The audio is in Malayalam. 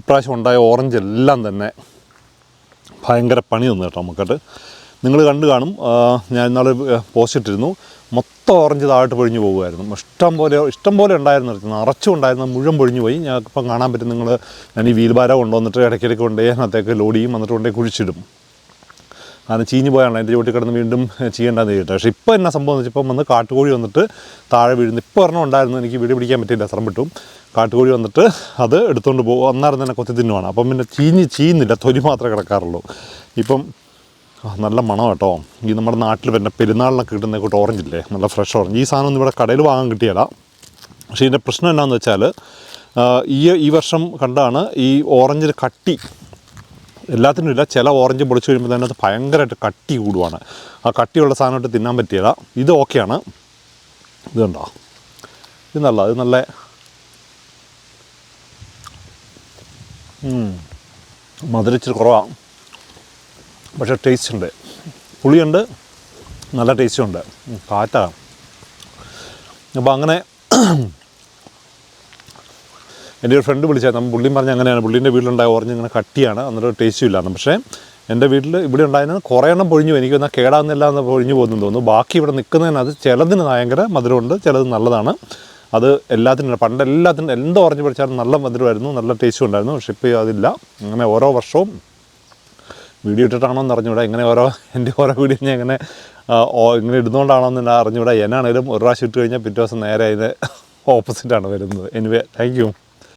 ഇപ്രാവശ്യം ഉണ്ടായ ഓറഞ്ച് എല്ലാം തന്നെ ഭയങ്കര പണി തന്നു കേട്ടോ നമുക്കത്. നിങ്ങൾ കണ്ടു കാണും ഞാൻ ഇന്നാളെ പോസ്റ്റ് ഇട്ടിരുന്നു. മൊത്തം ഓറഞ്ച് താഴോട്ട് പൊഴിഞ്ഞു പോകുമായിരുന്നു ഇഷ്ടം പോലെ ഇഷ്ടം പോലെ ഉണ്ടായിരുന്നു നിറച്ചും ഉണ്ടായിരുന്ന മുഴുവൻ പൊഴിഞ്ഞു പോയി. ഞങ്ങൾക്കിപ്പം കാണാൻ പറ്റും നിങ്ങൾ ഞാൻ ഈ വീൽബാര കൊണ്ടുവന്നിട്ട് ഇടയ്ക്കിടയ്ക്ക് കൊണ്ടുപോയി അതിനകത്തേക്ക് ലോഡ് ചെയ്യും എന്നിട്ട് കൊണ്ടുപോയി കുഴിച്ചിടും. കാരണം ചീഞ്ഞ് പോയാണ്. അതിന്റെ ചുവട്ടിൽ കിടന്ന് വീണ്ടും ചെയ്യേണ്ടതെന്ന് ചെയ്തിട്ട് പക്ഷേ ഇപ്പോൾ എന്നാ സംഭവം എന്ന് വെച്ചാൽ ഇപ്പം വന്ന് കാട്ടുകോഴി വന്നിട്ട് താഴെ വീഴുന്നു ഇപ്പോൾ ഒരെണ്ണം ഉണ്ടായിരുന്നു. എനിക്ക് വീട് പിടിക്കാൻ പറ്റില്ല അസ്ത്രം വിട്ടും കാട്ടുകോഴി വന്നിട്ട് അത് എടുത്തുകൊണ്ട് പോകും അന്നേരം തന്നെ കൊത്തി തിന്നുവാണ്. അപ്പം പിന്നെ ചീഞ്ഞ് ചീയുന്നില്ല തൊലി മാത്രമേ കിടക്കാറുള്ളൂ. ഇപ്പം നല്ല മണം കേട്ടോ. ഈ നമ്മുടെ നാട്ടിൽ പിന്നെ പെരുന്നാളിനൊക്കെ കിട്ടുന്ന കൂട്ട് ഓറഞ്ച് ഇല്ലേ? നല്ല ഫ്രഷ് ഓറഞ്ച് ഈ സാധനം ഒന്നും ഇവിടെ കടയിൽ വാങ്ങാൻ കിട്ടിയല്ല. പക്ഷേ ഇതിന്റെ പ്രശ്നം എന്നാന്ന് വെച്ചാൽ ഈ ഈ വർഷം കണ്ടാണ് ഈ ഓറഞ്ചിന്റെ കട്ടി എല്ലാത്തിനും ഇല്ല. ചില ഓറഞ്ച് പൊളിച്ച് കഴിയുമ്പോൾ തന്നെ അത് ഭയങ്കരമായിട്ട് കട്ടി കൂടുവാണ്. ആ കട്ടിയുള്ള സാധനമായിട്ട് തിന്നാൻ പറ്റിയല്ല ഇത് ഓക്കെയാണ്. ഇത് കണ്ടോ? ഇത് നല്ല ഇത് നല്ല ഉം. മധുരം ഇച്ചിരി കുറവാണ് പക്ഷേ ടേസ്റ്റ് ഉണ്ട്. പുളിയുണ്ട്. നല്ല ടേസ്റ്റും ഉണ്ട്. കാറ്റാണ് അപ്പോൾ അങ്ങനെ എന്റെ ഒരു ഫ്രണ്ട് വിളിച്ചായിരുന്നു പുള്ളിയും പറഞ്ഞ അങ്ങനെയാണ്. പുള്ളീന്റെ വീട്ടിലുണ്ടായ ഓറഞ്ച് ഇങ്ങനെ കട്ടിയാണ്. അന്നിട്ട് ടേസ്റ്റും ഇല്ലാന്ന്. പക്ഷേ എന്റെ വീട്ടിൽ ഇവിടെ ഉണ്ടായിരുന്നത് കുറേ എണ്ണം പൊഴിഞ്ഞു. എനിക്ക് എന്നാൽ കേടാകുന്നില്ല എന്ന് പൊഴിഞ്ഞു പോകുന്നു തോന്നുന്നു. ബാക്കി ഇവിടെ നിൽക്കുന്നതിനകത്ത് ചിലതിന് ഭയങ്കര മധുരമുണ്ട്. ചിലത് നല്ലതാണ്. അത് എല്ലാത്തിനും പണ്ട് എല്ലാത്തിനും എന്ത് ഓറഞ്ച് പഠിച്ചാലും നല്ല മധുരമായിരുന്നു. നല്ല ടേസ്റ്റും ഉണ്ടായിരുന്നു. പക്ഷേ ഇപ്പോൾ അതില്ല. അങ്ങനെ ഓരോ വർഷവും വീഡിയോ ഇട്ടിട്ടാണോ എന്ന് അറിഞ്ഞൂടാ ഇങ്ങനെ ഓരോ എന്റെ ഓരോ വീഡിയോ ഞാൻ ഇങ്ങനെ ഇങ്ങനെ ഇടുന്നുകൊണ്ടാണോ എന്ന് അറിഞ്ഞൂടാ എന്നാണേലും ഒരു പ്രാവശ്യം ഇട്ട് കഴിഞ്ഞാൽ പിറ്റേ ദിവസം നേരെ അതിന് ഓപ്പോസിറ്റാണ് വരുന്നത്. Anyway thank you